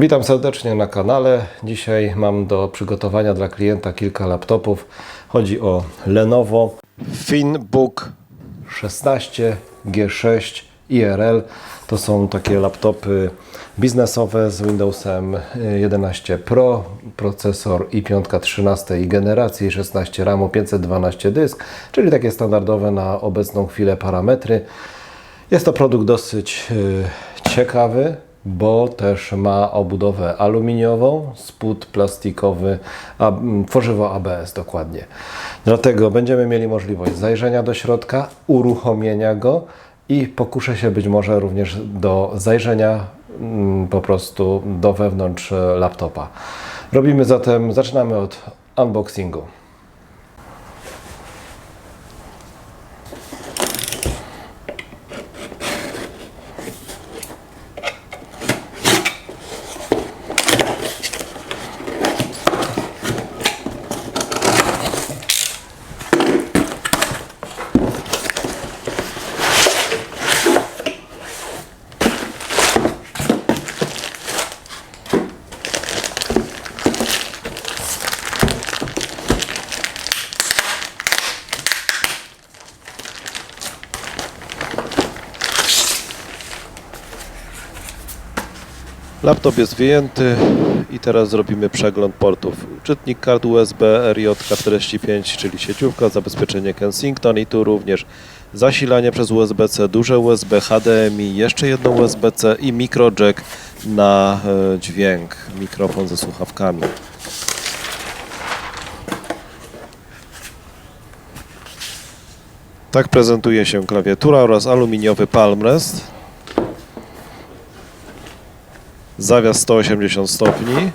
Witam serdecznie na kanale. Dzisiaj mam do przygotowania dla klienta kilka laptopów. Chodzi o Lenovo ThinkBook 16 G6 IRL. To są takie laptopy biznesowe z Windowsem 11 Pro, procesor i5 13 generacji, 16 RAMu, 512 dysk, czyli takie standardowe na obecną chwilę parametry. Jest to produkt dosyć y, ciekawy, bo też ma obudowę aluminiową, spód plastikowy, a, tworzywo ABS dokładnie. Dlatego będziemy mieli możliwość zajrzenia do środka, uruchomienia go i pokuszę się być może również do zajrzenia mm, po prostu do wewnątrz laptopa. Robimy zatem, zaczynamy od unboxingu. Laptop jest wyjęty i teraz zrobimy przegląd portów. Czytnik kart USB RJK45, czyli sieciówka, zabezpieczenie Kensington i tu również zasilanie przez USB-C, duże USB, HDMI, jeszcze jedno USB-C i microjack na e, dźwięk, mikrofon ze słuchawkami. Tak prezentuje się klawiatura oraz aluminiowy palmrest. Zawias 180 stopni.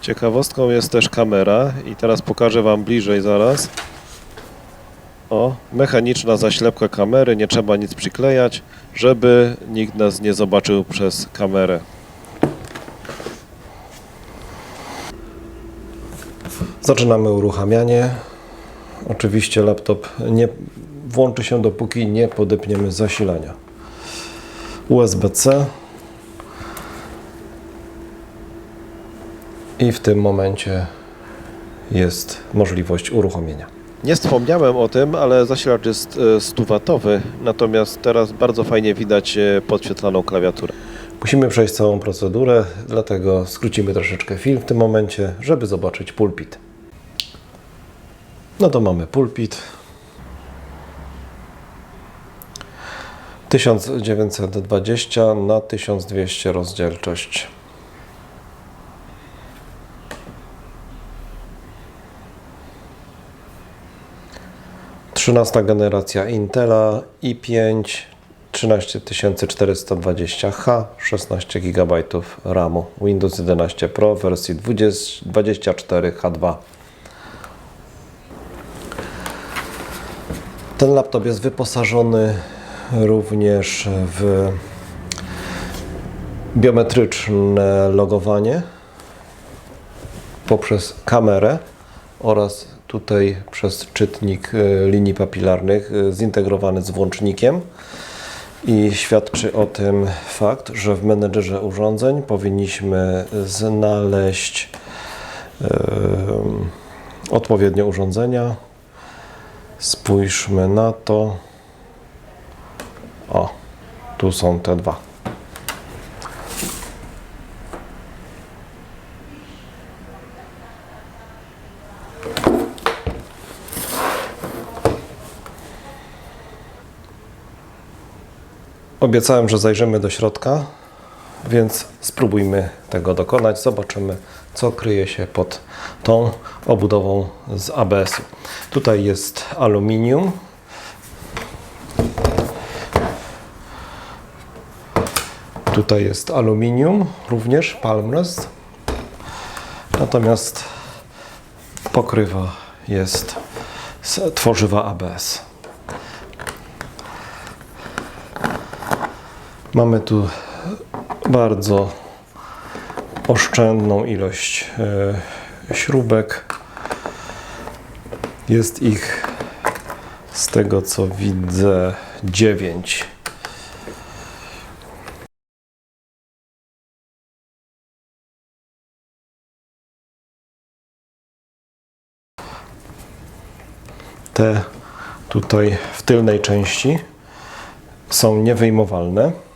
Ciekawostką jest też kamera i teraz pokażę Wam bliżej zaraz. O, mechaniczna zaślepka kamery, nie trzeba nic przyklejać, żeby nikt nas nie zobaczył przez kamerę. Zaczynamy uruchamianie. Oczywiście laptop nie włączy się dopóki nie podepniemy zasilania. USB-C i w tym momencie jest możliwość uruchomienia. Nie wspomniałem o tym, ale zasilacz jest e, 100W, natomiast teraz bardzo fajnie widać e, podświetlaną klawiaturę. Musimy przejść całą procedurę, dlatego skrócimy troszeczkę film w tym momencie, żeby zobaczyć pulpit. No to mamy pulpit. 1920 na 1200 rozdzielczość. Trzynasta generacja Intela i5 13420H 16 GB RAMu Windows 11 Pro wersji 20, 24H2 Ten laptop jest wyposażony również w biometryczne logowanie poprzez kamerę oraz tutaj przez czytnik e, linii papilarnych e, zintegrowany z włącznikiem i świadczy o tym fakt, że w menedżerze urządzeń powinniśmy znaleźć e, odpowiednie urządzenia. Spójrzmy na to. O, tu są te dwa. Obiecałem, że zajrzymy do środka, więc spróbujmy tego dokonać. Zobaczymy, co kryje się pod tą obudową z ABS-u. Tutaj jest aluminium. Tutaj jest aluminium, również palmrest. Natomiast pokrywa jest z tworzywa ABS. Mamy tu bardzo oszczędną ilość e, śrubek. Jest ich z tego co widzę 9. Te tutaj w tylnej części są niewyjmowalne.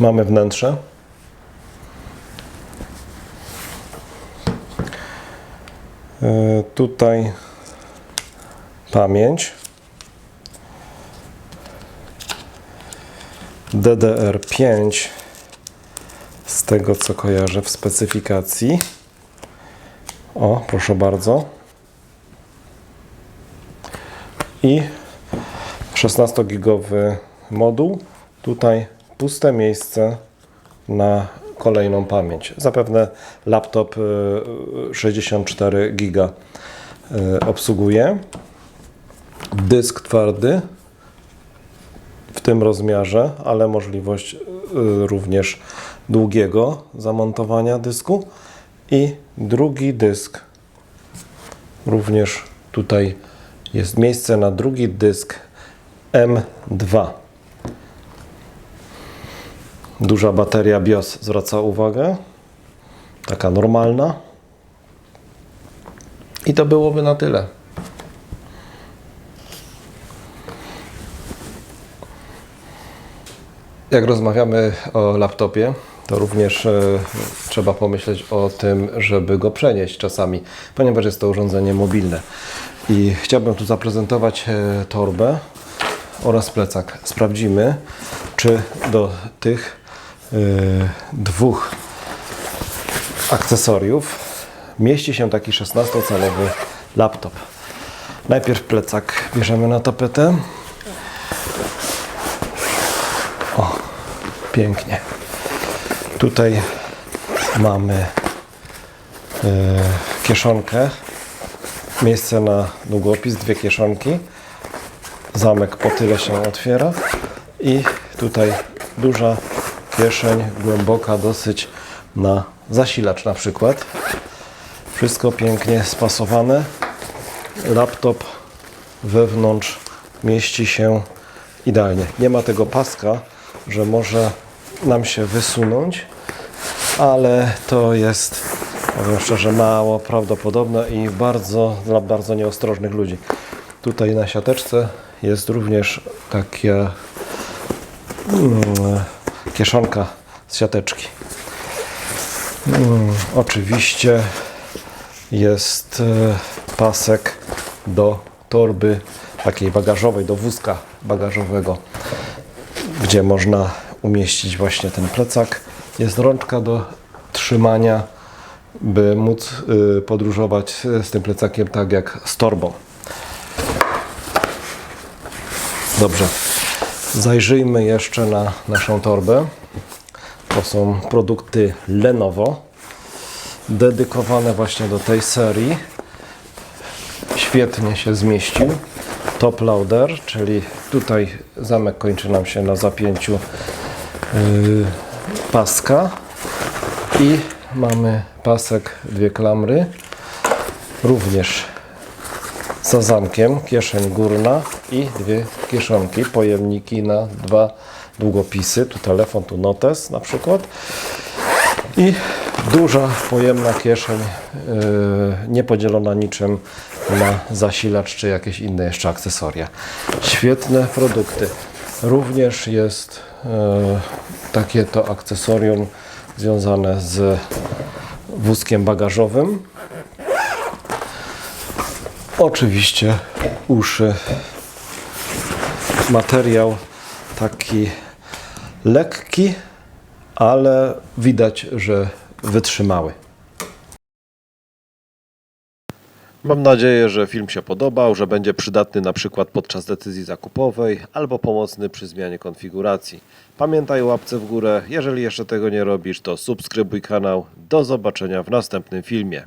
Mamy wnętrze. E, Tutaj pamięć. DDR5 z tego co kojarzę w specyfikacji. O, proszę bardzo. I 16-gigowy moduł. Tutaj puste miejsce na kolejną pamięć. Zapewne laptop y, 64 giga y, obsługuje. Dysk twardy w tym rozmiarze, ale możliwość y, również długiego zamontowania dysku i drugi dysk również tutaj jest miejsce na drugi dysk M2 Duża bateria BIOS zwraca uwagę. Taka normalna. I to byłoby na tyle. Jak rozmawiamy o laptopie, to również e, trzeba pomyśleć o tym, żeby go przenieść czasami, ponieważ jest to urządzenie mobilne. I chciałbym tu zaprezentować e, torbę oraz plecak. Sprawdzimy, czy do tych dwóch akcesoriów mieści się taki 16-calowy laptop. Najpierw plecak bierzemy na tapetę. O, pięknie. Tutaj mamy e, kieszonkę, miejsce na długopis, dwie kieszonki. Zamek po tyle się otwiera i tutaj duża kieszeń, głęboka dosyć na zasilacz na przykład. Wszystko pięknie spasowane. Laptop wewnątrz mieści się idealnie. Nie ma tego paska, że może nam się wysunąć, ale to jest, powiem szczerze, mało prawdopodobne i bardzo dla bardzo nieostrożnych ludzi. Tutaj na siateczce jest również taka mm, kieszonka z siateczki. Mm, oczywiście jest e, pasek do torby takiej bagażowej, do wózka bagażowego, gdzie można umieścić właśnie ten plecak. Jest rączka do trzymania, by móc y, podróżować z tym plecakiem tak jak z torbą. Dobrze, zajrzyjmy jeszcze na naszą torbę. To są produkty Lenovo, dedykowane właśnie do tej serii. Świetnie się zmieścił. Top loader, czyli tutaj zamek kończy nam się na zapięciu yy, paska i mamy pasek, dwie klamry, również za zamkiem, kieszeń górna i dwie kieszonki, pojemniki na dwa długopisy, tu telefon, tu notes na przykład i duża pojemna kieszeń, yy, niepodzielona niczym na zasilacz czy jakieś inne jeszcze akcesoria. Świetne produkty. Również jest yy, takie to akcesorium związane z wózkiem bagażowym. Oczywiście uszy. Materiał taki lekki, ale widać, że wytrzymały. Mam nadzieję, że film się podobał, że będzie przydatny na przykład podczas decyzji zakupowej albo pomocny przy zmianie konfiguracji. Pamiętaj łapce w górę, jeżeli jeszcze tego nie robisz, to subskrybuj kanał. Do zobaczenia w następnym filmie.